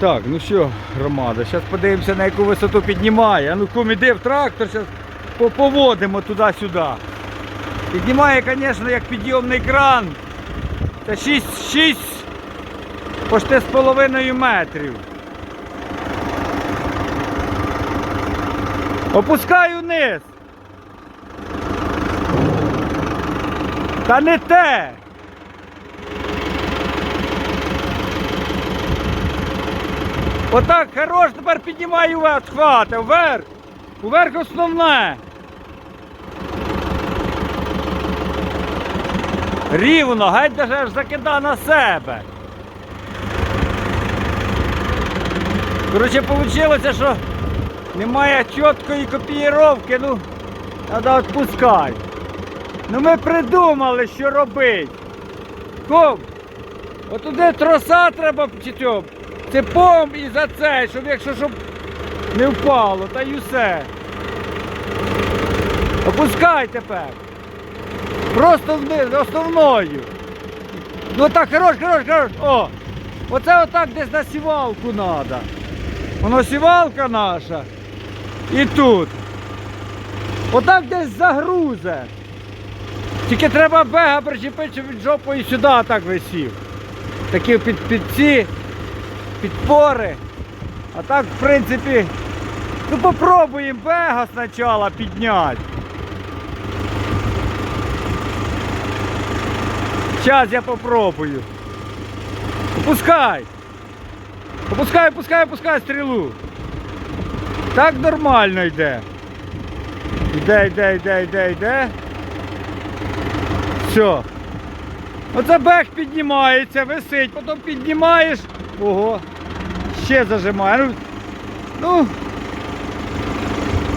Так, ну що, громада, зараз подивимося, на яку висоту піднімає. А ну кум іди в трактор, зараз поводимо туди-сюди. Піднімає, звісно, як підйомний кран. Це 6, 6 почти з половиною метрів. Опускаю вниз. Та не те. Отак, хорош, тепер піднімаю вверх, хвата, вверх. Вверх основне. Рівно, геть даже аж закида на себе. Коротше, вийшло, що немає чіткої копіїровки, ну, треба відпускати. Ну ми придумали, що робити. Ком, отуди троса треба чотьом, цепом і за це, щоб якщо щоб не впало, та й усе. Опускай тепер. Просто вниз, основною. Ну так, хорош, хорош, хорош. О! Оце отак десь на сівалку треба. Воно сівалка наша. І тут. Отак десь загрузе. Тільки треба бега причепити, щоб він жопою сюди так висів. Такі під, під ці підпори. А так, в принципі, ну попробуємо бега спочатку підняти. Зараз я попробую. Опускай. Опускай, опускай, опускай стрілу. Так нормально йде. Йде, йде, йде, йде, йде. Все. Оце бег піднімається, висить, потім піднімаєш. Ого. Ще зажимає. Ну,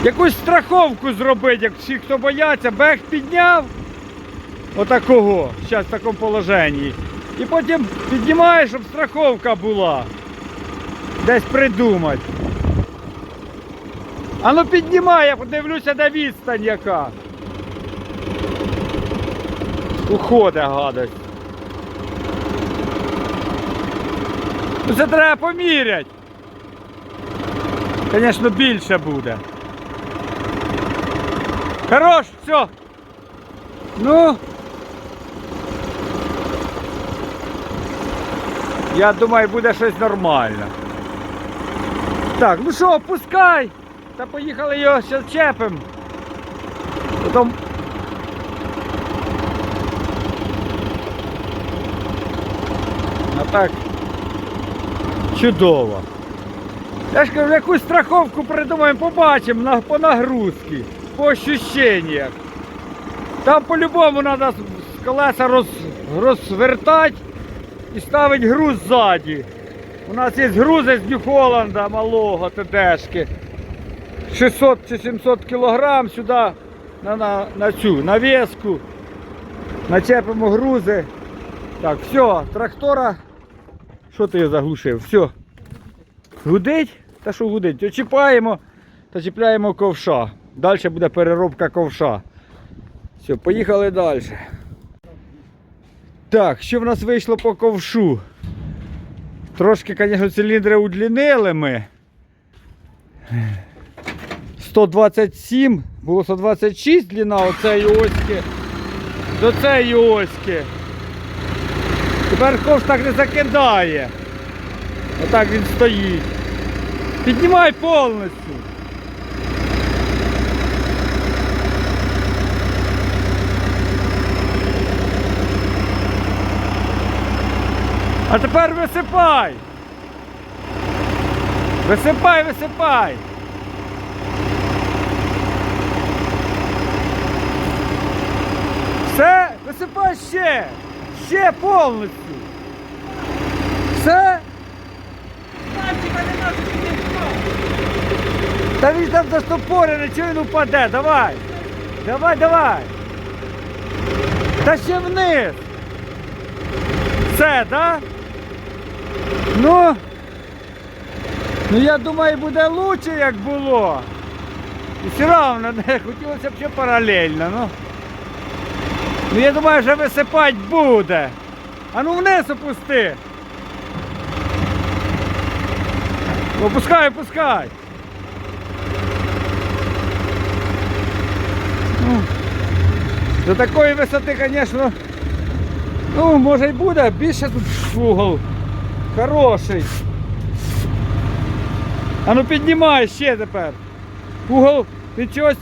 якусь страховку зробити, як всі, хто бояться, бег підняв. Отакого, зараз в такому положенні. І потім піднімаєш, щоб страховка була. Десь придумати. А ну піднімай, я подивлюся, де відстань яка. Уходить гадость. Ну це треба поміряти. Звісно, більше буде. Хорош, все. Ну. Я думаю, буде щось нормально. Так, ну що, опускай. Та поїхали його зараз чепимо. Потім... А так. Чудово. Я ж кажу, якусь страховку придумаємо, побачимо на, по нагрузці, по ощущениях. Там по-любому треба з колеса роз, розвертати і ставити груз ззаді. У нас є грузи з Нью-Холланда малого ТДшки. 600 чи 700 кілограм сюди на, на, на цю навіску. Начепимо грузи. Так, все, трактора. Що ти заглушив? Все. Гудить? Та що гудить? Очіпаємо та чіпляємо ковша. Далі буде переробка ковша. Все, поїхали далі. Так, що в нас вийшло по ковшу? Трошки, звісно, циліндри удлінили ми. 127, було 126 длина оцеї оськи до цієї оськи. Тепер ковш так не закидає. Отак він стоїть. Піднімай повністю. А тепер висипай. Висипай, висипай. Все, висипай ще. Ще повністю. Все. Та він там застопорений, чого він упаде? Давай. Давай, давай. Та ще вниз. Все, да? Ну. Ну я думаю, буде лучше, як було. І все одно не хотілося б ще паралельно, ну. Ну я думаю, що висипати буде. А ну вниз опусти. Опускай, опускай. Ну, до такої висоти, звісно, ну, може й буде, більше тут угол. Хороший. А ну піднімай ще тепер. Угол від чогось,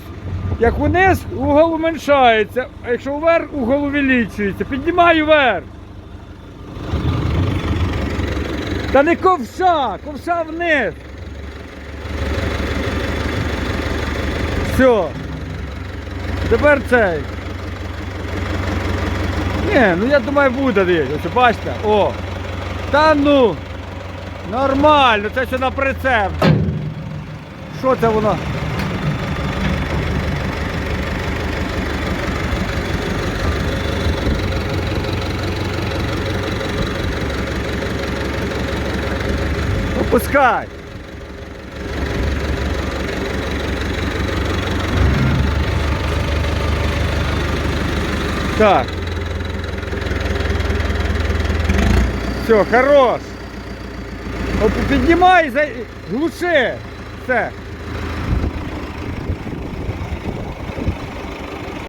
як вниз, угол уменшається, а якщо вверх, угол увеличується. Піднімай вверх. Та не ковша, ковша вниз. Все. Тепер цей. Ні, ну я думаю буде десь. Ось бачите? О. Та ну. Нормально, це що на прицеп. Що це воно? Опускай. Так. Все, хорош. Піднімай, за... глуши. Все.